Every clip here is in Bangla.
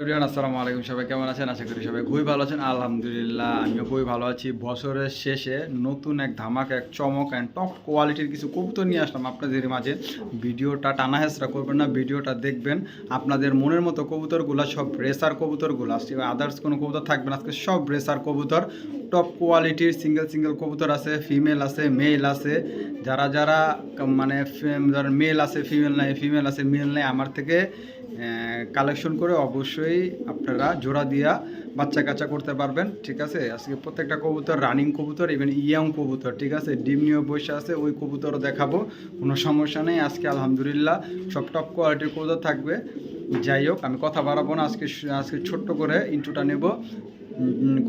এভরিওয়ান আসসালামু আলাইকুম। সবাই কেমন আছেন? আশা করি সবাই খুবই ভালো আছেন। আলহামদুলিল্লাহ, আমিও খুবই ভালো আছি। বছরের শেষে নতুন এক ধামাক, এক চমক অ্যান্ড টপ কোয়ালিটির কিছু কবুতর নিয়ে আসলাম আপনাদের মাঝে। ভিডিওটা টানা হেসরা করবেন না, ভিডিওটা দেখবেন। আপনাদের মনের মতো কবুতরগুলো, সব রেসার কবুতরগুলো আসছে আদার্স কোনো কবুতর থাকবে না। আজকে সব রেসার কবুতর টপ কোয়ালিটির সিঙ্গেল সিঙ্গেল কবুতর আছে ফিমেল আছে মেল আছে। যারা যারা মানে মেল আছে ফিমেল নাই ফিমেল আছে মেল নাই, আমার থেকে কালেকশন করে অবশ্যই আপনারা জোড়া দিয়া বাচ্চা কাচ্চা করতে পারবেন, ঠিক আছে? আজকে প্রত্যেকটা কবুতর রানিং কবুতর ইভেন ইয়ং কবুতর, ঠিক আছে? ডিম নিয়ে বসে আছে, ওই কবুতরও দেখাবো, কোনো সমস্যা নেই। আজকে আলহামদুলিল্লাহ সব টপ কোয়ালিটির কবুতর থাকবে। যাই হোক, আমি কথা বাড়াবো না, আজকে আজকে ছোট্ট করে ইন্টুটা নেব।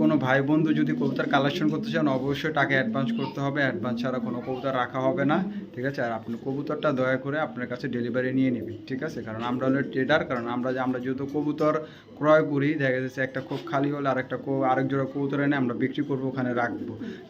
কোনো ভাই বন্ধু যদি কবুতর কালেকশন করতে চান, অবশ্যই টাকা অ্যাডভান্স করতে হবে। অ্যাডভান্স ছাড়া কোনো কবুতর রাখা হবে না। ঠিক আছে? আর আপনি কবুতরটা দয়া করে আপনার কাছে ডেলিভারি নিয়ে নেবেন, ঠিক আছে? কারণ আমরা হলো ট্রেডার কারণ আমরা যে, আমরা যেহেতু কবুতর ক্রয় করি, দেখা যাচ্ছে একটা খুব খালি হলে আরেকটা কো আরেক জোড়া কবুতর এনে আমরা বিক্রি করব, ওখানে রাখব।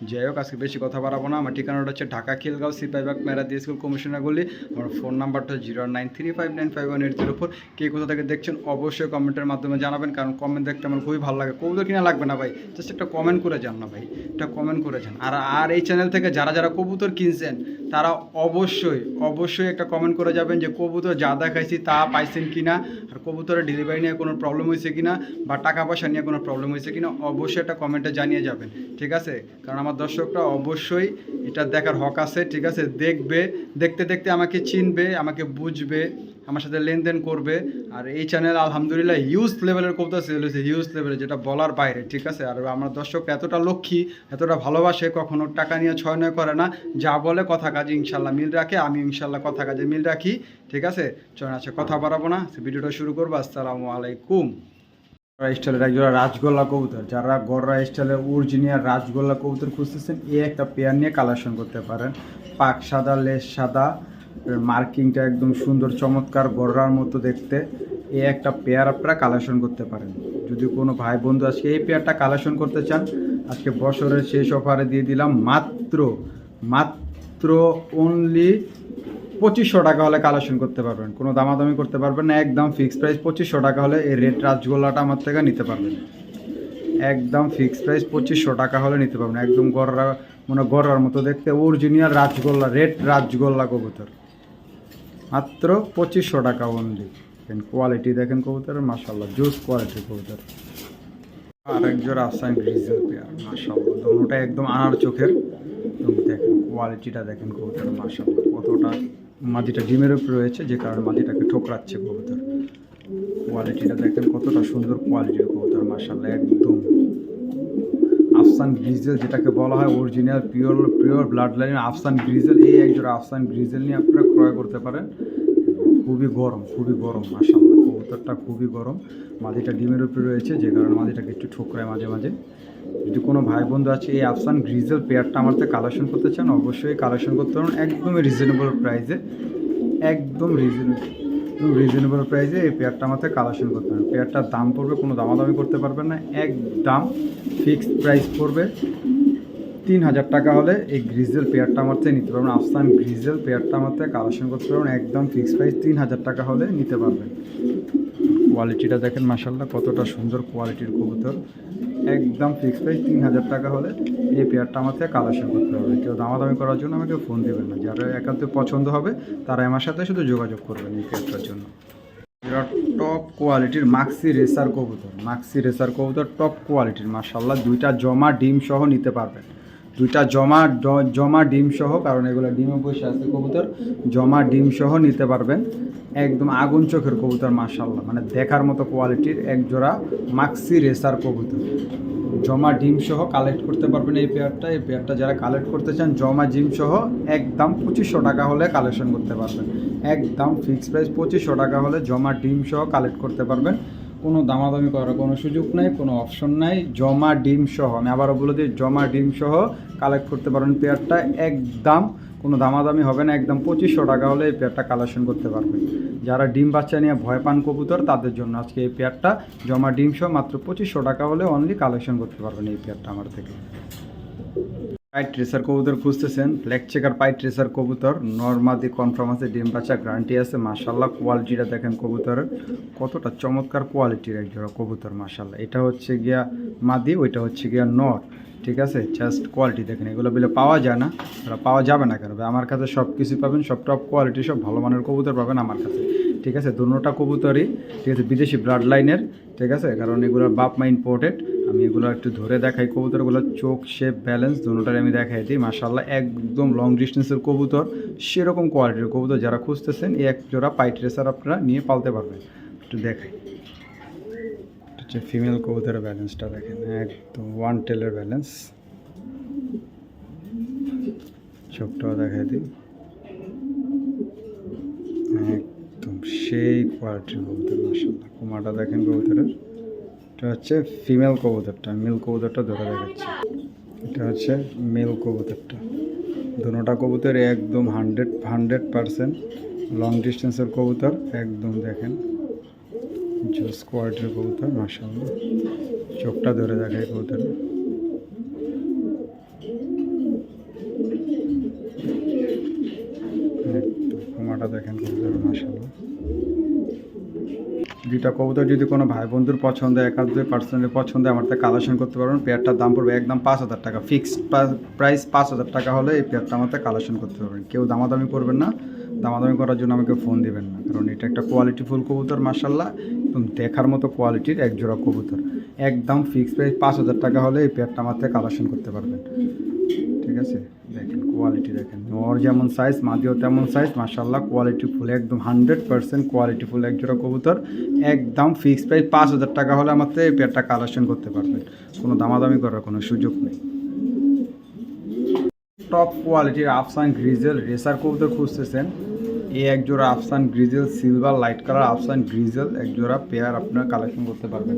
যাই হোক, আজকে বেশি কথা বাড়াবো না। আমার ঠিকানাটা হচ্ছে ঢাকা, খিলগাঁও, সিপাইবাগ, মেরাদি স্কুল, কমিশনার গলি। আমার ফোন নাম্বারটা zero nine three five nine five one eight zero four. কে কোথা থেকে দেখছেন অবশ্যই কমেন্টের মাধ্যমে জানাবেন, কারণ কমেন্ট দেখতে আমার খুবই ভালো লাগে। কবুতর কিনা লাগবে না ভাই? জাস্ট একটা কমেন্ট করে যান না ভাই। একটা কমেন্ট করে যান। আর আর এই চ্যানেল থেকে যারা যারা কবুতর কিনছেন তারা অবশ্যই অবশ্যই একটা কমেন্ট করে যাবেন যে, কবুতর যা দেখাইছি তা পাইছেন কি না আর কবুতরের ডেলিভারি নিয়ে কোনো প্রবলেম হয়েছে কি না বা টাকা পয়সা নিয়ে কোনো প্রবলেম হয়েছে কি না অবশ্যই একটা কমেন্টে জানিয়ে যাবেন, ঠিক আছে? কারণ আমার দর্শকরা অবশ্যই এটা দেখার হক আছে, ঠিক আছে? দেখবে, দেখতে দেখতে আমাকে চিনবে, আমাকে বুঝবে। আমার সাথে লেনদেন করবে। আর এই চ্যানেল আলহামদুলিল্লাহ হিউজ লেভেলের কবিতা সেল হয়েছে হিউজ লেভেলের যেটা বলার বাইরে, ঠিক আছে? আর আমার দর্শক এতটা লক্ষ্মী, এতটা ভালোবাসে, কখনো টাকা নিয়ে ছয় নয় করে না। যা বলে কথা কাজে ইনশাল্লাহ মিল রাখে, আমি ইনশাল্লাহ কথা কাজে মিল রাখি, ঠিক আছে? চলেন আছে কথা বাড়াবো না ভিডিওটা শুরু করব, আসসালামু আলাইকুম। স্টাইলের একজোড়া রাজগোল্লা কবুতর, যারা গররা স্টাইলের অরিজিনিয়াল রাজগোল্লা কবুতর খুঁজতেছেন, এই একটা পেয়ার নিয়ে কালেকশন করতে পারেন। পাক সাদা, লেস সাদা মার্কিংটা একদম সুন্দর, চমৎকার, গররার মতো দেখতে। এই একটা পেয়ার আপনারা কালেকশন করতে পারেন। যদি কোনো ভাই বন্ধু আজকে এই পেয়ারটা কালেকশন করতে চান, আজকে বছরের শেষ অফারে দিয়ে দিলাম মাত্র মাত্র অনলি পঁচিশশো টাকা হলে কালেকশন করতে পারবেন। কোনো দামাদামি করতে পারবেন না, একদম ফিক্সড প্রাইস পঁচিশশো টাকা হলে এই রেড রাজগোল্লাটা আমার থেকে নিতে পারবেন। একদম ফিক্সড প্রাইস পঁচিশশো টাকা হলে নিতে পারবেন। একদম গররা মানে গররার মতো দেখতে অরিজিনাল রাজগোল্লা রেড রাজগোল্লা কবুতর। মাত্র পঁচিশশো টাকা অনলি দেখেন কোয়ালিটি দেখেন কবুতরের মাসাল্লাহ জুস কোয়ালিটির কবুতর। আর এক জোড়া আফসান গ্রিজেল পেয়ার মাসাল্লাহ দোনোটা একদম আনার চোখের। দেখেন কোয়ালিটিটা দেখেন কবুতর মাসাল্লাহ কতটা মাটিটা ডিমের উপরে রয়েছে, যে কারণে মাটিটাকে ঠোকরাচ্ছে কবুতর। কোয়ালিটিটা দেখেন কতটা সুন্দর কোয়ালিটির কবুতর মাসাল্লাহ একদম। আফসান গ্রিজেল যেটাকে বলা হয় অরিজিনাল পিওর পিওর ব্লাড লাইনের আফসান গ্রিজেল এই একজোড়া আফসান গ্রিজেল নিয়ে আপনারা ক্রয় করতে পারেন খুবই গরম খুবই গরম মাসাল্লাহ কবুতরটা খুবই গরম। মাটিটা ডিমের উপরে রয়েছে, যে কারণে মাটিটাকে একটু ঠোকরায় মাঝে মাঝে। যদি কোনো ভাই বন্ধু আছে, এই আফসান গ্রিজেল পেয়ারটা আমার থেকে কালেকশন করতে চান, অবশ্যই কালেকশন করতে পারেন একদমই রিজনেবল প্রাইসে একদম রিজনেবল রিজনেবল প্রাইসে এই পেয়ারটা আমার থেকে কালেকশন করতে পারেন পেয়ারটার দাম পড়বে, কোনো দামাদামি করতে পারবেন না। একদম ফিক্সড প্রাইস পড়বে। তিন হাজার টাকা হলে এই গ্রিজেল পেয়ারটা আমার থেকে নিতে পারবেন। আফসান গ্রিজেল পেয়ারটা আমার থেকে কালেকশন করতে পারবেন। একদম ফিক্স প্রাইস তিন হাজার টাকা হলে নিতে পারবেন। কোয়ালিটিটা দেখেন মাসাল্লাহ কতটা সুন্দর কোয়ালিটির কবুতর। একদম ফিক্স প্রাইস তিন হাজার টাকা হলে এই পেয়ারটা আমার থেকে কালেকশন করতে হবে। কেউ দামাদামি করার জন্য আমাকে ফোন দেবেন না। যারা একান্ত পছন্দ হবে, তারা আমার সাথে শুধু যোগাযোগ করবেন এই পেয়ারটার জন্য। এরা টপ কোয়ালিটির মাক্সি রেসার কবুতর। মাক্সি রেসার কবুতর টপ কোয়ালিটির মাসাল্লাহ দুইটা জমা ডিম সহ নিতে পারবেন। দুইটা জমা জমা ডিম সহ, কারণ এগুলো ডিমে বসে আছে কবুতর, জমা ডিম সহ নিতে পারবেন। একদম আগুন চোখের কবুতর মাসাল্লাহ মানে দেখার মতো কোয়ালিটির এক জোড়া মাক্সি রেসার কবুতর। জমা ডিম সহ কালেক্ট করতে পারবেন এই পেয়ারটা এই পেয়ারটা যারা কালেক্ট করতে চান, জমা ডিম সহ একদম পঁচিশশো টাকা হলে কালেকশন করতে পারবেন। একদম ফিক্সড প্রাইস পঁচিশশো টাকা হলে জমা ডিম সহ কালেক্ট করতে পারবেন। কোনো দামাদামি করার কোনো সুযোগ নাই, কোনো অপশন নাই। জমা ডিম সহ, আমি আবারও বলে দিই, জমা ডিম সহ কালেক্ট করতে পারবেন পেয়ারটা একদম কোনো দামাদামি হবে না, একদম পঁচিশশো টাকা হলে এই পেয়ারটা কালেকশন করতে পারবেন। যারা ডিম বাচ্চা নিয়ে ভয় পান কবুতর, তাদের জন্য আজকে এই পেয়ারটা জমা ডিম সহ মাত্র পঁচিশশো টাকা হলে অনলি কালেকশন করতে পারবেন এই পেয়ারটা আমার থেকে। পাইট ট্রেসার কবুতর খুঁজতেছেন। ব্ল্যাক চেকার পাইট ট্রেসার কবুতর। নর্মাদি কনফার্ম আছে, ডিম বাচ্চা গ্যারান্টি আছে। মাশাল্লাহ কোয়ালিটিটা দেখেন কবুতরের। কতটা চমৎকার কোয়ালিটির এক জোড়া কবুতর মাশাল্লাহ এটা হচ্ছে গিয়া মাদি, ওইটা হচ্ছে গিয়া নর, ঠিক আছে? জাস্ট কোয়ালিটি দেখেন, এগুলো বিলে পাওয়া যায় না। ওরা পাওয়া যাবে না কেন? আমার কাছে সব কিছু পাবেন, সব টপ কোয়ালিটি সব ভালো মানের কবুতর পাবেন আমার কাছে। ঠিক আছে? দুটোটা কবুতরই, ঠিক আছে? বিদেশি ব্লাড লাইনের ঠিক আছে? কারণ এগুলোর বাপ মা ইম্পোর্টেড আমি এগুলো একটু ধরে দেখাই। কবুতরগুলো চোখ শেপ ব্যালেন্স দুটোটাই আমি দেখাই দিই। মাশাল্লাহ একদম লং ডিস্টেন্সের কবুতর, সেরকম কোয়ালিটির কবুতর যারা খুঁজতেছেন, এই এক জোড়া পাইট রেসার আপনারা নিয়ে পালতে পারবেন। একটু দেখাই। হচ্ছে ফিমেল কবুতরের ব্যালেন্সটা দেখেন, একদম ওয়ান টেলের ব্যালেন্স চোখটাও দেখাই দিই। একদম সেই কোয়ালিটির কবুতর মাসাল্লাহ কুমারটা দেখেন কবুতরের। এটা হচ্ছে ফিমেল কবুতরটা মেল কবুতরটা ধরে দেখাচ্ছি। এটা হচ্ছে মেল কবুতরটা। দুটা কবুতর একদম হান্ড্রেড হান্ড্রেড পারসেন্ট লং ডিস্টেন্সের কবুতর, একদম দেখেন জোস কোয়ালিটির কবুতর মাসাল্লাহ চোখটা ধরে দেখায় কবুতরের একদম দেখেন কবুতর মাসাল্লাহ দুইটা কবুতর যদি কোনো ভাই বন্ধুর পছন্দ এক আধ দুই পার্সেন্টের পছন্দ, আমার থেকে কালেকশন করতে পারবেন। পেয়ারটার দাম পড়বে একদম পাঁচ হাজার টাকা। ফিক্সড প্রাইস পাঁচ হাজার টাকা হলে এই পেয়ারটা আমার কালেকশন করতে পারবেন। কেউ দামাদামি করবেন না। দামাদামি করার জন্য আমাকে ফোন দিবেন না। কারণ এটা একটা কোয়ালিটি ফুল কবুতর মার্শাল্লাহ একদম দেখার মতো কোয়ালিটির এক জোড়া কবুতর। একদম ফিক্সড প্রাইস পাঁচ হাজার টাকা হলে এই পেয়ারটা আমার থেকে কালেকশন করতে পারবেন। ঠিক আছে? দেখেন কোয়ালিটি দেখেন। ওর যেমন সাইজ মাদিও তেমন সাইজ মার্শাল্লাহ কোয়ালিটি ফুল একদম হান্ড্রেড পার্সেন্ট কোয়ালিটি ফুল এক জোড়া কবুতর, একদম ফিক্সড প্রাইস পাঁচ হাজার টাকা হলে আমার থেকে এই পেয়ারটা কালেকশন করতে পারবেন। কোনো দামাদামি করার কোনো সুযোগ নেই। টপ কোয়ালিটির আফসান গ্রিজেল রেসার কবুতর খুঁজতেছেন। এই এক জোড়া আফসান গ্রিজেল সিলভার লাইট কালার আফসান গ্রিজেল এক জোড়া পেয়ার আপনারা কালেকশন করতে পারবেন।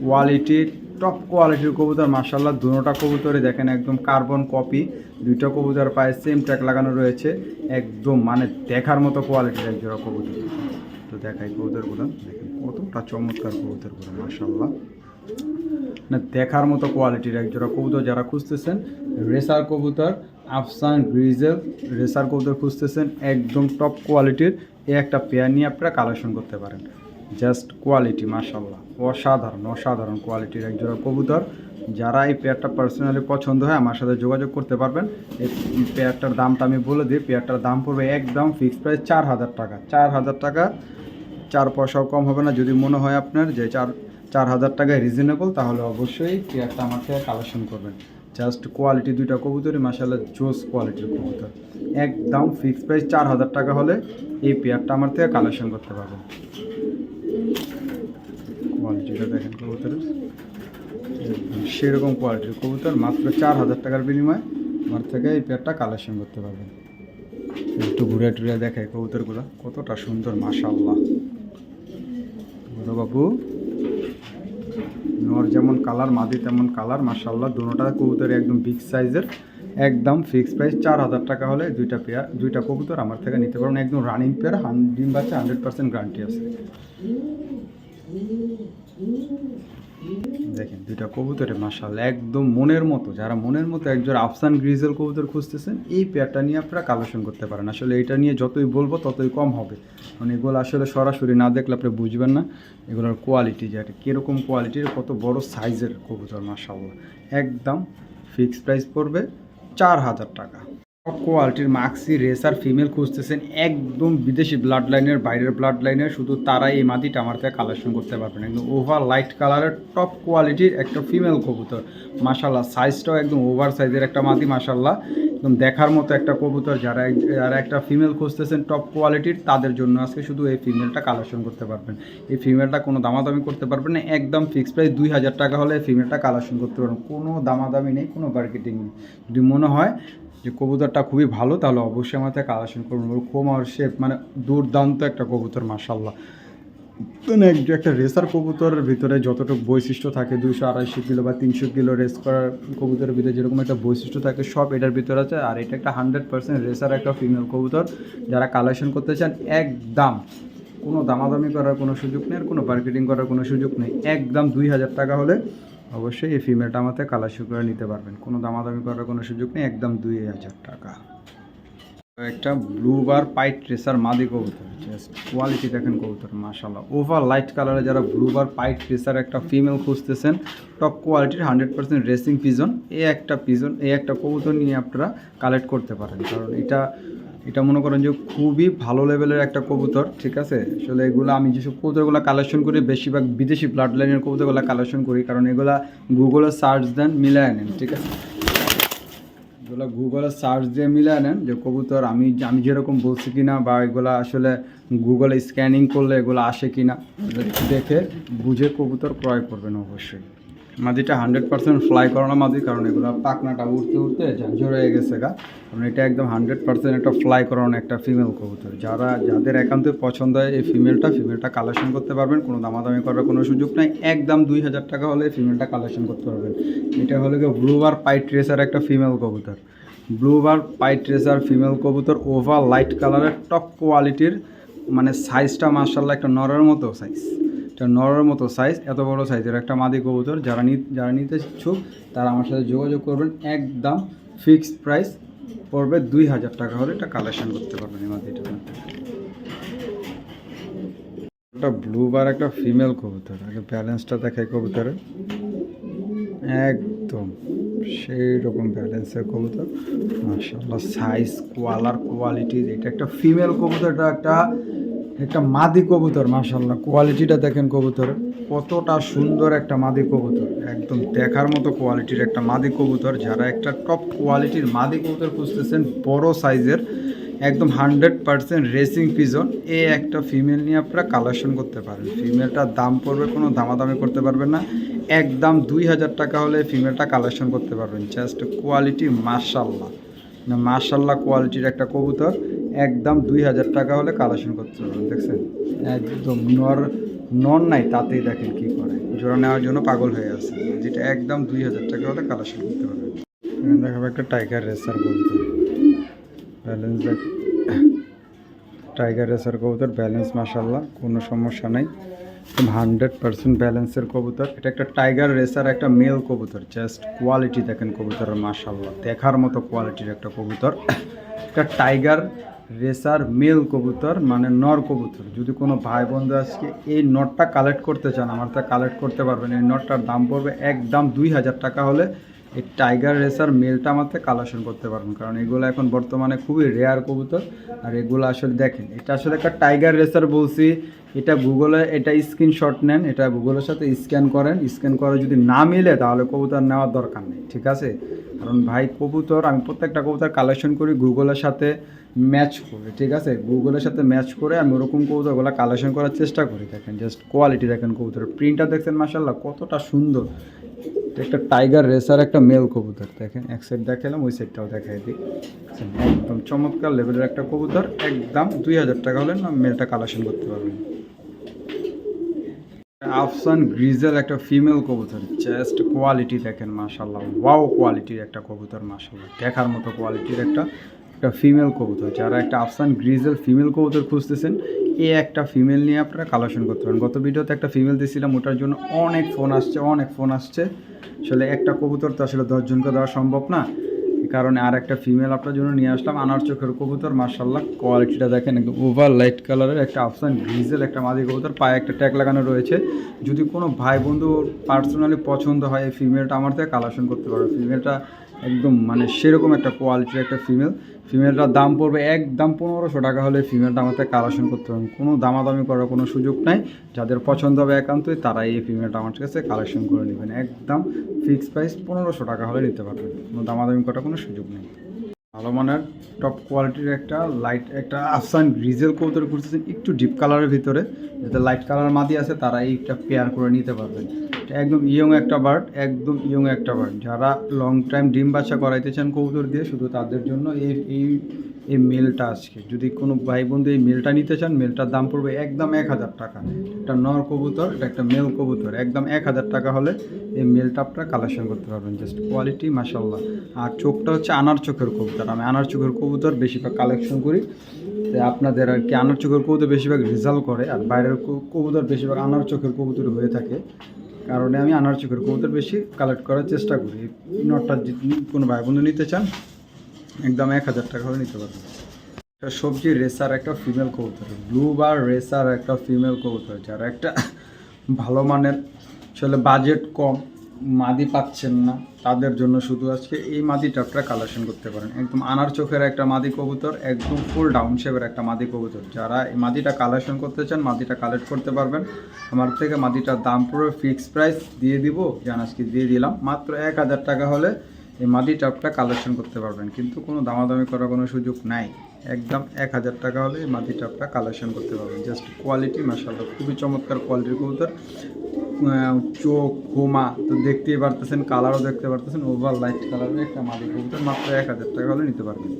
কোয়ালিটির টপ কোয়ালিটির কবুতর মার্শাল্লাহ দুটোটা কবুতরে দেখেন, একদম কার্বন কপি দুইটা কবুতর পায়ে সেম ট্র্যাক লাগানো রয়েছে, একদম মানে দেখার মতো কোয়ালিটির এক জোড়া কবুতর। তো দেখাই কবুতরগুলো, দেখেন কতটা চমৎকার কবুতরগুলো মার্শাল্লাহ না, দেখার মতো কোয়ালিটির এক জোড়া কবুতর যারা খুঁজতেছেন, রেসার কবুতর, আফসান গ্রিজেল, রেসার কবুতর খুঁজতেছেন, একদম টপ কোয়ালিটির এই একটা পেয়ার নিয়ে আপনারা কালেকশন করতে পারেন। জাস্ট কোয়ালিটি মাশাল্লাহ অসাধারণ অসাধারণ কোয়ালিটির এক জোড়া কবুতর। যারা এই পেয়ারটা পার্সোনালি পছন্দ হয়, আমার সাথে যোগাযোগ করতে পারবেন। এই পেয়ারটার দামটা আমি বলে দিই, পেয়ারটার দাম পড়বে একদম ফিক্সড প্রাইস চার হাজার টাকা। চার হাজার টাকা, চার পয়সাও কম হবে না। যদি মনে হয় আপনার যে চার চার হাজার টাকায় রিজনেবল তাহলে অবশ্যই পেয়ারটা আমার থেকে কালেকশন করবেন। জাস্ট কোয়ালিটি দুইটা কবুতরই মাসাল্লাহ জোস কোয়ালিটির কবুতর। একদম ফিক্সড প্রাইস চার হাজার টাকা হলে এই পেয়ারটা আমার থেকে কালেকশন করতে পারবেন। কোয়ালিটিটা দেখেন কবুতরের। সেরকম কোয়ালিটির কবুতর, মাত্র চার হাজার টাকার বিনিময়ে আমার থেকে এই পেয়ারটা কালেকশন করতে পারবেন। একটু ঘুরে টুরে দেখে কবুতরগুলো, কতটা সুন্দর মাশাল্লাহ বাবু, নর যেমন কালার মাদি তেমন কালার মাশাল্লাহ দুটোটা কবুতর একদম বিগ সাইজের একদম ফিক্স প্রাইস চার হাজার টাকা হলে দুইটা পেয়ার দুইটা কবুতর আমার থেকে নিতে পারবেন। একদম রানিং পেয়ার হান ডিম বাচ্চা হান্ড্রেড পার্সেন্ট গ্যারান্টি আছে। দেখেন, দুইটা কবুতরে মাশাল্লাহ একদম মনের মতো, যারা মনের মতো একজন আফসান গ্রিজেল কবুতর খুঁজতেছেন, এই পেয়ারটা নিয়ে আপনারা কালেকশন করতে পারেন। আসলে এটা নিয়ে যতই বলব, ততই কম হবে। মানে এগুলো আসলে সরাসরি না দেখলে আপনি বুঝবেন না, এগুলোর কোয়ালিটি যে কীরকম কোয়ালিটির কত বড় সাইজের কবুতর মাশাল্লাহ একদম ফিক্সড প্রাইস পড়বে চার হাজার টাকা। টপ কোয়ালিটির মাক্সি রেসার ফিমেল খুঁজতেছেন একদম বিদেশি ব্লাড লাইনের বাইরের ব্লাড লাইনের শুধু তারাই এই মাটিটা আমার থেকে কালেকশন করতে পারবেন। একদম ওভার লাইট কালারের টপ কোয়ালিটির একটা ফিমেল কবুতর। মাশাল্লাহ সাইজটাও একদম ওভার সাইজের একটা মাটি মাশাল্লাহ একদম দেখার মতো একটা কবুতর যারা যারা একটা ফিমেল খুঁজতেছেন টপ কোয়ালিটির তাদের জন্য আজকে শুধু এই ফিমেলটা কালেকশন করতে পারবেন। এই ফিমেলটা কোনো দামাদামি করতে পারবেন না, একদম ফিক্স প্রাইস দুই হাজার টাকা হলে ফিমেলটা কালেকশন করতে পারবেন। কোনো দামাদামি নেই, কোনো মার্কেটিং নেই। যদি মনে হয় যে কবুতরটা খুবই ভালো, তাহলে অবশ্যই আমার থেকে কালেকশন করবেন ওর কোমার শেপ মানে দুর্দান্ত একটা কবুতর মাসাল্লাহ মানে এক- একটা রেসার কবুতরের ভিতরে যতটুকু বৈশিষ্ট্য থাকে দুশো আড়াইশো কিলো বা তিনশো কিলো রেস করার কবুতরের ভিতরে যেরকম একটা বৈশিষ্ট্য থাকে, সব এটার ভিতরে আছে। আর এটা একটা হান্ড্রেড পার্সেন্ট রেসার একটা ফিমেল কবুতর। যারা কালেকশন করতে চান, একদম কোনো দামাদামি করার কোনো সুযোগ নেই, আর কোনো মার্কেটিং করার কোনো সুযোগ নেই। একদম দুই হাজার টাকা হলে অবশ্যই এই ফিমেলটা আমাদের কালার করে নিতে পারবেন। কোনো দামাদামি করার কোনো সুযোগ নেই, একদম দুই হাজার টাকা। একটা ব্লু বার পাইট ট্রেসার মাদি কবুতর জাস্ট কোয়ালিটি দেখেন কবুতর মাশাল্লাহ ওভার লাইট কালারে যারা ব্লু বার পাইট ট্রেসার একটা ফিমেল খুঁজতেছেন টপ কোয়ালিটির হান্ড্রেড পার্সেন্ট রেসিং পিজন এই একটা পিজন এই একটা কবুতর নিয়ে আপনারা কালেক্ট করতে পারেন। কারণ এটা এটা মনে করেন যে খুবই ভালো লেভেলের একটা কবুতর, ঠিক আছে? আসলে এগুলো আমি যেসব কবুতরগুলো কালেকশন করি, বেশিরভাগ বিদেশি ব্লাড লাইনের কবুতরগুলো কালেকশন করি, কারণ এগুলা গুগলে সার্চ দেন মিলে আনেন ঠিক আছে? এগুলো গুগলে সার্চ দিয়ে মিলে আনেন যে কবুতর আমি আমি যেরকম বলছি কিনা বা এগুলো আসলে গুগলে স্ক্যানিং করলে এগুলো আসে কি কিনা দেখে বুঝে কবুতর ক্রয় করবেন অবশ্যই। মাদিটা হান্ড্রেড পার্সেন্ট ফ্লাই করানো মাদি কারণ এগুলো পাকনাটা উঠতে উঠতে ঝাঁঝর হয়ে গেছে গা। কারণ এটা একদম হান্ড্রেড পার্সেন্ট একটা ফ্লাই করানো একটা ফিমেল কবুতর। যারা, যাদের একান্তই পছন্দ হয় এই ফিমেলটা ফিমেলটা কালেকশন করতে পারবেন, কোনো দামাদামি করার কোনো সুযোগ নাই। একদম দুই হাজার টাকা হলে ফিমেলটা কালেকশন করতে পারবেন। এটা হলো গিয়ে ব্লুবার পাইট ট্রেসার একটা ফিমেল কবুতর। Blue bar pied tracer female কবুতর ওভার লাইট কালারের, টপ কোয়ালিটির মানে সাইজটা মার্শাল্লাহ একটা নরের মতো সাইজ। এটা নরের মতো সাইজ এত বড় সাইজের একটা মাদি কবুতর। যারা যারা নিতে ইচ্ছুক, তারা আমার সাথে যোগাযোগ করবেন। একদম ফিক্সড প্রাইস পড়বে দুই হাজার টাকা হলে এটা কালেকশন করতে পারবেন এই মাদিটা। একটা ব্লু বার একটা ফিমেল কবুতর। আগে ব্যালেন্সটা দেখায় কবুতরের একদম সেই রকম ব্যালেন্সের কবুতর। মাশাআল্লাহ সাইজ কোয়ালার কোয়ালিটি এটা একটা ফিমেল কবুতর, এটা একটা একটা মাদি কবুতর, মাশাআল্লাহ। কোয়ালিটিটা দেখেন কবুতর। কতটা সুন্দর একটা মাদি কবুতর। একদম দেখার মতো কোয়ালিটির একটা মাদি কবুতর। যারা একটা টপ কোয়ালিটির মাদি কবুতর খুঁজতেছেন, বড় সাইজের, একদম হান্ড্রেড পার্সেন্ট রেসিং পিজন এই একটা ফিমেল নিয়ে আপনারা কালেকশন করতে পারেন। ফিমেলটার দাম পড়বে, কোনো দামাদামি করতে পারবেন না। একদম দুই হাজার টাকা হলে ফিমেলটা কালেকশন করতে পারবেন। জাস্ট কোয়ালিটি মার্শাল্লাহ মার্শাল্লাহ কোয়ালিটির একটা কবুতর। একদম দুই হাজার টাকা হলে কালেকশন করতে পারবেন, দেখছেন? একদম নর নন নাই, তাতেই দেখেন কি করে। জোড়া নেওয়ার জন্য পাগল হয়ে আছে। যেটা একদম দুই হাজার টাকা হলে কালেকশন করতে পারবেন। এখানে দেখাবো একটা টাইগার রেসার কবুতর। ব্যালেন্স দেখ। টাইগার রেসার কবুতর, ব্যালেন্স মাসাল্লাহ কোনো সমস্যা নেই। হান্ড্রেড পার্সেন্ট ব্যালেন্সের কবুতর। এটা একটা টাইগার রেসার, একটা মেল কবুতর। জাস্ট কোয়ালিটি দেখেন কবুতরের মাসাল্লাহ দেখার মতো কোয়ালিটির একটা কবুতর। একটা টাইগার রেসার মেল কবুতর মানে নর কবুতর। যদি কোনো ভাই বন্ধু আজকে এই নটটা কালেক্ট করতে চান, আমার তা কালেক্ট করতে পারবেন। এই নটটার দাম পড়বে একদম দুই হাজার টাকা হলে এই টাইগার রেসার মেলটা আমাদের কালেকশন করতে পারবেন, কারণ এগুলো এখন বর্তমানে খুবই রেয়ার কবুতর, আর এগুলো আসলে দেখেন, এটা আসলে একটা টাইগার রেসার বলছি, এটা গুগলে এটা স্ক্রিনশট নেন, এটা গুগলের সাথে স্ক্যান করেন স্ক্যান করে যদি না মিলে তাহলে কবুতর নেওয়ার দরকার নেই, ঠিক আছে? কারণ ভাই, কবুতর, আমি প্রত্যেকটা কবুতর কালেকশন করি গুগলের সাথে ম্যাচ করে, ঠিক আছে? গুগলের সাথে ম্যাচ করে আমি ওরকম কবুতরগুলো কালেকশন করার চেষ্টা করি, দেখেন জাস্ট কোয়ালিটি দেখেন কবুতরের প্রিন্টটা দেখছেন মাসাল্লাহ কতটা সুন্দর। একটা টাইগার রেসার একটা মেল কবুতর। দেখেন, এক সাইড দেখালাম, ওই সাইডটাও দেখাই দিই। একদম চমৎকার লেভেলের একটা কবুতর, একদম দুই হাজার টাকা হলে না মেলটা কালেকশন করতে পারবেন। আফসান গ্রিজেল একটা ফিমেল কবুতর জাস্ট কোয়ালিটি দেখেন মাশাল্লাহ ওয়াও কোয়ালিটির একটা কবুতর মাশাল্লাহ দেখার মতো কোয়ালিটির একটা একটা ফিমেল কবুতর। যারা একটা আফসান গ্রিজেল ফিমেল কবুতর খুঁজতেছেন এই একটা ফিমেল নিয়ে আপনারা কালেকশন করতে পারেন। গত ভিডিওতে একটা ফিমেল দিয়েছিলাম, ওটার জন্য অনেক ফোন আসছে, অনেক ফোন আসছে। আসলে একটা কবুতর তো আসলে দশজনকে দেওয়া সম্ভব না। কারণে আর একটা ফিমেল আপনার জন্য নিয়ে আসলাম। আনার চোখের কবুতর মার্শাল্লাহ কোয়ালিটিটা দেখেন, একদম ওভার লাইট কালারের একটা আফসান গ্রিজেল একটা মাদি কবুতর, পায়ে একটা ট্যাগ লাগানো রয়েছে। যদি কোনো ভাই বন্ধু পার্সোনালি পছন্দ হয় এই ফিমেলটা আমার থেকে কালেকশন করতে পারবে। ফিমেলটা একদম মানে সেরকম একটা কোয়ালিটির একটা ফিমেল ফিমেলটার দাম পড়বে একদম পনেরোশো টাকা হলে ফিমেলটা থেকে কালেকশন করতে পারবেন কোনো দামাদামি করার কোনো সুযোগ নাই। যাদের পছন্দ হবে একান্তই তারা এই ফিমেলটা আমার কাছে কালেকশন করে নেবেন। একদম ফিক্সড প্রাইস পনেরোশো টাকা হলে নিতে পারবেন। কোনো দামাদামি করার কোনো সুযোগ নেই। ভালো মানের টপ কোয়ালিটির একটা লাইট একটা আফসান গ্রিজেল কৌতর করতেছেন একটু ডিপ কালারের ভিতরে। যাতে লাইট কালার মাদি আছে তারা এইটা পেয়ার করে নিতে পারবেন। একদম ইয়ং একটা বার্ড একদম ইয়ং একটা বার্ড যারা লং টাইম ডিম বাচ্চা করাইতে চান কবুতর দিয়ে, শুধু তাদের জন্য এই এই এই মেলটা আজকে। যদি কোনো ভাই বন্ধু এই মেলটা নিতে চান মেলটার দাম পড়বে একদম এক হাজার টাকা। একটা নর কবুতর এটা একটা মেল কবুতর, একদম এক হাজার টাকা হলে এই মেলটা আপনারা কালেকশন করতে পারবেন। জাস্ট কোয়ালিটি মাসাল্লাহ আর চোখটা হচ্ছে আনার চোখের কবুতর। আমি আনার চোখের কবুতর বেশিরভাগ কালেকশন করি। আপনাদের আর কি আনার চোখের কবুতর বেশিরভাগ রেজাল্ট করে। আর বাইরের কবুতর বেশিরভাগ আনার চোখের কবুতর হয়ে থাকে। কারণে আমি আনার চোখের কবুতর বেশি কালেক্ট করার চেষ্টা করি। নটটা যদি কোনো ভাই বন্ধু নিতে চান, একদম এক হাজার টাকা হলে নিতে পারবেন। একটা সবজি রেসার একটা ফিমেল কবুতর। ব্লু বার রেসার একটা ফিমেল কবুতর। যার একটা ভালো মানের আসলে বাজেট কম মাদি পাচ্ছেন না, তাদের জন্য শুধু আজকে এই মাদিটা আপনারা কালেকশন করতে পারেন। একদম আনার চোখের একটা মাদি কবুতর, একদম ফুল ডাউন শেপের একটা মাদি কবুতর। যারা এই মাদিটা কালেকশন করতে চান, মাদিটা কালেক্ট করতে পারবেন। আমার থেকে মাদিটার দাম পুরো ফিক্সড প্রাইস দিয়ে দিব, জান আজকে দিয়ে দিলাম। মাত্র এক হাজার টাকা হলে এই মাদি টপটা কালেকশন করতে পারবেন। কিন্তু কোনো দামাদামি করার কোনো সুযোগ নাই। একদম এক হাজার টাকা হলে এই মাটিটা আপনারা কালেকশন করতে পারবেন। জাস্ট কোয়ালিটি মাসাল্লাহ খুবই চমৎকার কোয়ালিটির কবুতর। চোখ, ঘুমা, তো দেখতেই পারতেছেন কালারও দেখতে পারতেছেন ওভার লাইট কালারের একটা মাদি কবুতর, মাত্র এক হাজার টাকা হলে নিতে পারবেন।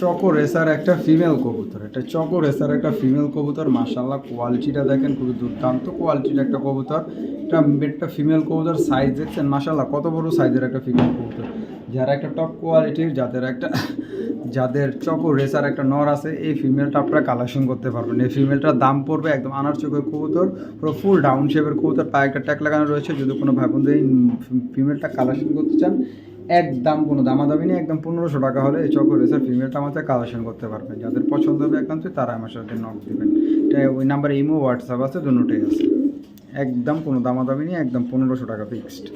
চকো রেসার একটা ফিমেল কবুতর, এটা চকো রেসার একটা ফিমেল কবুতর মাশাল্লাহ কোয়ালিটিটা দেখেন খুবই দুর্দান্ত কোয়ালিটির একটা কবুতর, এটা একটা ফিমেল কবুতর সাইজ দেখছেন মাশাল্লাহ কত বড় সাইজের একটা ফিমেল কবুতর। যারা একটা টপ কোয়ালিটির যাদের একটা, যাদের চকো রেসার একটা নর আছে, এই ফিমেলটা আপনারা কালেকশন করতে পারবেন। এই ফিমেলটার দাম পড়বে একদম আনার চোখের কবুতর, পুরো ফুল ডাউন শেপের কবুতর, পায়ে একটা ট্যাগ লাগানো রয়েছে, যদি কোনো ভাই এই ফিমেলটা কালেকশন করতে চান একদম কোনো দামাদামি নেই, একদম পনেরোশো টাকা হলে এই চকো রেসার ফিমেলটা আমাদের কালেকশন করতে পারবেন। যাদের পছন্দ হবে একান্তই তারা আমার সাথে নক দেবেন। ওই নাম্বারে ইমো হোয়াটসঅ্যাপ আছে, দুটোই আছে। একদম কোনো দামাদামি নেই, একদম পনেরোশো টাকা ফিক্সড